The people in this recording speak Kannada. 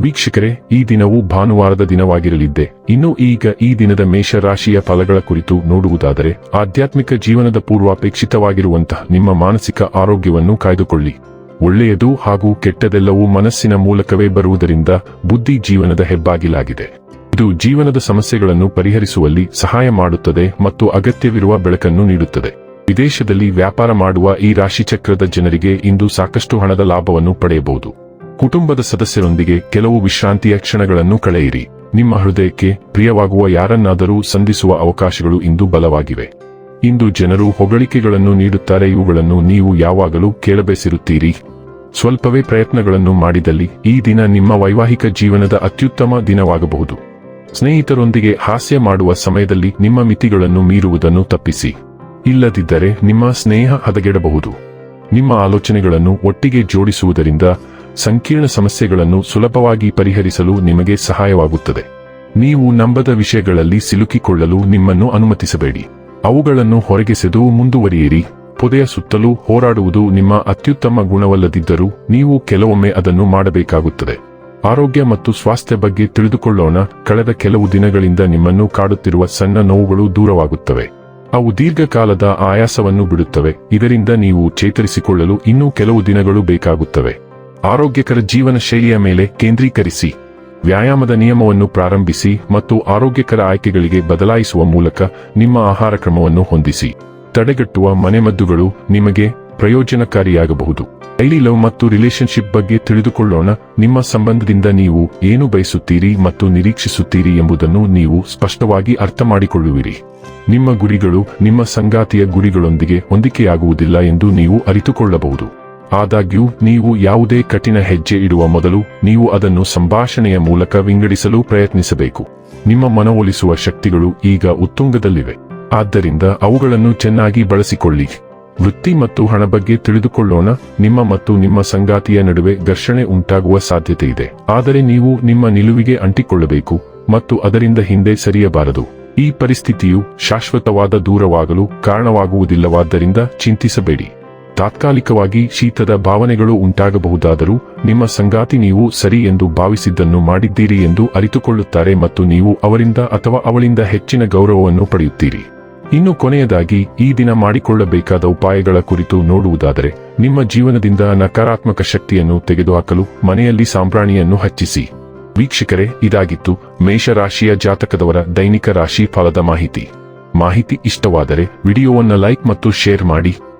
ವೀಕ್ಷಕರೇ, ಈ ದಿನವು ಭಾನುವಾರದ ದಿನವಾಗಿರಲಿದ್ದೆ. ಇನ್ನು ಈಗ ಈ ದಿನದ ಮೇಷ ರಾಶಿಯ ಫಲಗಳ ಕುರಿತು ನೋಡುವುದಾದರೆ, ಆಧ್ಯಾತ್ಮಿಕ ಜೀವನದ ಪೂರ್ವಾಪೇಕ್ಷಿತವಾಗಿರುವಂತಹ ನಿಮ್ಮ ಮಾನಸಿಕ ಆರೋಗ್ಯವನ್ನು ಕಾಯ್ದುಕೊಳ್ಳಿ. ಒಳ್ಳೆಯದು ಹಾಗೂ ಕೆಟ್ಟದೆಲ್ಲವೂ ಮನಸ್ಸಿನ ಮೂಲಕವೇ ಬರುವುದರಿಂದ ಬುದ್ಧಿ ಜೀವನದ ಹೆಬ್ಬಾಗಿಲಾಗಿದೆ. ಇದು ಜೀವನದ ಸಮಸ್ಯೆಗಳನ್ನು ಪರಿಹರಿಸುವಲ್ಲಿ ಸಹಾಯ ಮಾಡುತ್ತದೆ ಮತ್ತು ಅಗತ್ಯವಿರುವ ಬೆಳಕನ್ನು ನೀಡುತ್ತದೆ. ವಿದೇಶದಲ್ಲಿ ವ್ಯಾಪಾರ ಮಾಡುವ ಈ ರಾಶಿಚಕ್ರದ ಜನರಿಗೆ ಇಂದು ಸಾಕಷ್ಟು ಹಣದ ಲಾಭವನ್ನು ಪಡೆಯಬಹುದು. ಕುಟುಂಬದ ಸದಸ್ಯರೊಂದಿಗೆ ಕೆಲವು ವಿಶ್ರಾಂತಿಯ ಕ್ಷಣಗಳನ್ನು ಕಳೆಯಿರಿ. ನಿಮ್ಮ ಹೃದಯಕ್ಕೆ ಪ್ರಿಯವಾಗುವ ಯಾರನ್ನಾದರೂ ಸಂಧಿಸುವ ಅವಕಾಶಗಳು ಇಂದು ಬಲವಾಗಿವೆ. ಇಂದು ಜನರು ಹೊಗಳಿಕೆಗಳನ್ನು ನೀಡುತ್ತಾರೆ. ಇವುಗಳನ್ನು ನೀವು ಯಾವಾಗಲೂ ಕೇಳಬೇಸಿರುತ್ತೀರಿ. ಸ್ವಲ್ಪವೇ ಪ್ರಯತ್ನಗಳನ್ನು ಮಾಡಿದಲ್ಲಿ ಈ ದಿನ ನಿಮ್ಮ ವೈವಾಹಿಕ ಜೀವನದ ಅತ್ಯುತ್ತಮ ದಿನವಾಗಬಹುದು. ಸ್ನೇಹಿತರೊಂದಿಗೆ ಹಾಸ್ಯ ಮಾಡುವ ಸಮಯದಲ್ಲಿ ನಿಮ್ಮ ಮಿತಿಗಳನ್ನು ಮೀರುವುದನ್ನು ತಪ್ಪಿಸಿ. ಇಲ್ಲದಿದ್ದರೆ ನಿಮ್ಮ ಸ್ನೇಹ ಹದಗೆಡಬಹುದು. ನಿಮ್ಮ ಆಲೋಚನೆಗಳನ್ನು ಒಟ್ಟಿಗೆ ಜೋಡಿಸುವುದರಿಂದ ಸಂಕೀರ್ಣ ಸಮಸ್ಯೆಗಳನ್ನು ಸುಲಭವಾಗಿ ಪರಿಹರಿಸಲು ನಿಮಗೆ ಸಹಾಯವಾಗುತ್ತದೆ. ನೀವು ನಂಬದ ವಿಷಯಗಳಲ್ಲಿ ಸಿಲುಕಿಕೊಳ್ಳಲು ನಿಮ್ಮನ್ನು ಅನುಮತಿಸಬೇಡಿ. ಅವುಗಳನ್ನು ಹೊರಗೆಸೆದು ಮುಂದುವರಿಯಿರಿ. ಪೊದೆಯ ಸುತ್ತಲೂ ಹೋರಾಡುವುದು ನಿಮ್ಮ ಅತ್ಯುತ್ತಮ ಗುಣವಲ್ಲದಿದ್ದರೂ ನೀವು ಕೆಲವೊಮ್ಮೆ ಅದನ್ನು ಮಾಡಬೇಕಾಗುತ್ತದೆ. ಆರೋಗ್ಯ ಮತ್ತು ಸ್ವಾಸ್ಥ್ಯ ಬಗ್ಗೆ ತಿಳಿದುಕೊಳ್ಳೋಣ. ಕಳೆದ ಕೆಲವು ದಿನಗಳಿಂದ ನಿಮ್ಮನ್ನು ಕಾಡುತ್ತಿರುವ ಸಣ್ಣ ನೋವುಗಳು ದೂರವಾಗುತ್ತವೆ. ಅವು ದೀರ್ಘಕಾಲದ ಆಯಾಸವನ್ನು ಬಿಡುತ್ತವೆ. ಇದರಿಂದ ನೀವು ಚೇತರಿಸಿಕೊಳ್ಳಲು ಇನ್ನೂ ಕೆಲವು ದಿನಗಳು ಬೇಕಾಗುತ್ತವೆ. ಆರೋಗ್ಯಕರ ಜೀವನ ಶೈಲಿಯ ಮೇಲೆ ಕೇಂದ್ರೀಕರಿಸಿ, ವ್ಯಾಯಾಮದ ನಿಯಮವನ್ನು ಪ್ರಾರಂಭಿಸಿ ಮತ್ತು ಆರೋಗ್ಯಕರ ಆಯ್ಕೆಗಳಿಗೆ ಬದಲಾಯಿಸುವ ಮೂಲಕ ನಿಮ್ಮ ಆಹಾರ ಕ್ರಮವನ್ನು ಹೊಂದಿಸಿ. ತಡೆಗಟ್ಟುವ ಮನೆಮದ್ದುಗಳು ನಿಮಗೆ ಪ್ರಯೋಜನಕಾರಿಯಾಗಬಹುದು. ಡೈಲಿ ಲವ್ ಮತ್ತು ರಿಲೇಶನ್ಶಿಪ್ ಬಗ್ಗೆ ತಿಳಿದುಕೊಳ್ಳೋಣ. ನಿಮ್ಮ ಸಂಬಂಧದಿಂದ ನೀವು ಏನು ಬಯಸುತ್ತೀರಿ ಮತ್ತು ನಿರೀಕ್ಷಿಸುತ್ತೀರಿ ಎಂಬುದನ್ನು ನೀವು ಸ್ಪಷ್ಟವಾಗಿ ಅರ್ಥ ಮಾಡಿಕೊಳ್ಳುವಿರಿ ನಿಮ್ಮ ಗುರಿಗಳು ನಿಮ್ಮ ಸಂಗಾತಿಯ ಗುರಿಗಳೊಂದಿಗೆ ಹೊಂದಿಕೆಯಾಗುವುದಿಲ್ಲ ಎಂದು ನೀವು ಅರಿತುಕೊಳ್ಳಬಹುದು. ಆದಾಗ್ಯೂ, ನೀವು ಯಾವುದೇ ಕಠಿಣ ಹೆಜ್ಜೆ ಇಡುವ ಮೊದಲು ನೀವು ಅದನ್ನು ಸಂಭಾಷಣೆಯ ಮೂಲಕ ವಿಂಗಡಿಸಲು ಪ್ರಯತ್ನಿಸಬೇಕು. ನಿಮ್ಮ ಮನವೊಲಿಸುವ ಶಕ್ತಿಗಳು ಈಗ ಉತ್ತುಂಗದಲ್ಲಿವೆ. ಆದ್ದರಿಂದ ಅವುಗಳನ್ನು ಚೆನ್ನಾಗಿ ಬಳಸಿಕೊಳ್ಳಿ. ವೃತ್ತಿ ಮತ್ತು ಹಣ ಬಗ್ಗೆ ತಿಳಿದುಕೊಳ್ಳೋಣ. ನಿಮ್ಮ ಮತ್ತು ನಿಮ್ಮ ಸಂಗಾತಿಯ ನಡುವೆ ಘರ್ಷಣೆ ಉಂಟಾಗುವ ಸಾಧ್ಯತೆ ಇದೆ. ಆದರೆ ನೀವು ನಿಮ್ಮ ನಿಲುವಿಗೆ ಅಂಟಿಕೊಳ್ಳಬೇಕು ಮತ್ತು ಅದರಿಂದ ಹಿಂದೆ ಸರಿಯಬಾರದು. ಈ ಪರಿಸ್ಥಿತಿಯು ಶಾಶ್ವತವಾದ ದೂರವಾಗಲು ಕಾರಣವಾಗುವುದಿಲ್ಲವಾದ್ದರಿಂದ ಚಿಂತಿಸಬೇಡಿ. ತಾತ್ಕಾಲಿಕವಾಗಿ ಶೀತದ ಭಾವನೆಗಳು ಉಂಟಾಗಬಹುದಾದರೂ ನಿಮ್ಮ ಸಂಗಾತಿ ನೀವು ಸರಿ ಎಂದು ಭಾವಿಸಿದ್ದನ್ನು ಮಾಡಿದ್ದೀರಿ ಎಂದು ಅರಿತುಕೊಳ್ಳುತ್ತಾರೆ ಮತ್ತು ನೀವು ಅವರಿಂದ ಅಥವಾ ಅವಳಿಂದ ಹೆಚ್ಚಿನ ಗೌರವವನ್ನು ಪಡೆಯುತ್ತೀರಿ. ಇನ್ನು ಕೊನೆಯದಾಗಿ, ಈ ದಿನ ಮಾಡಿಕೊಳ್ಳಬೇಕಾದ ಉಪಾಯಗಳ ಕುರಿತು ನೋಡುವುದಾದರೆ, ನಿಮ್ಮ ಜೀವನದಿಂದ ನಕಾರಾತ್ಮಕ ಶಕ್ತಿಯನ್ನು ತೆಗೆದುಹಾಕಲು ಮನೆಯಲ್ಲಿ ಸಾಂಬ್ರಾಣಿಯನ್ನು ಹಚ್ಚಿಸಿ. ವೀಕ್ಷಕರೇ, ಇದಾಗಿತ್ತು ಮೇಷರಾಶಿಯ ಜಾತಕದವರ ದೈನಿಕ ರಾಶಿ ಫಲದ ಮಾಹಿತಿ. ಮಾಹಿತಿ ಇಷ್ಟವಾದರೆ ವಿಡಿಯೋವನ್ನು ಲೈಕ್ ಮತ್ತು ಶೇರ್ ಮಾಡಿ.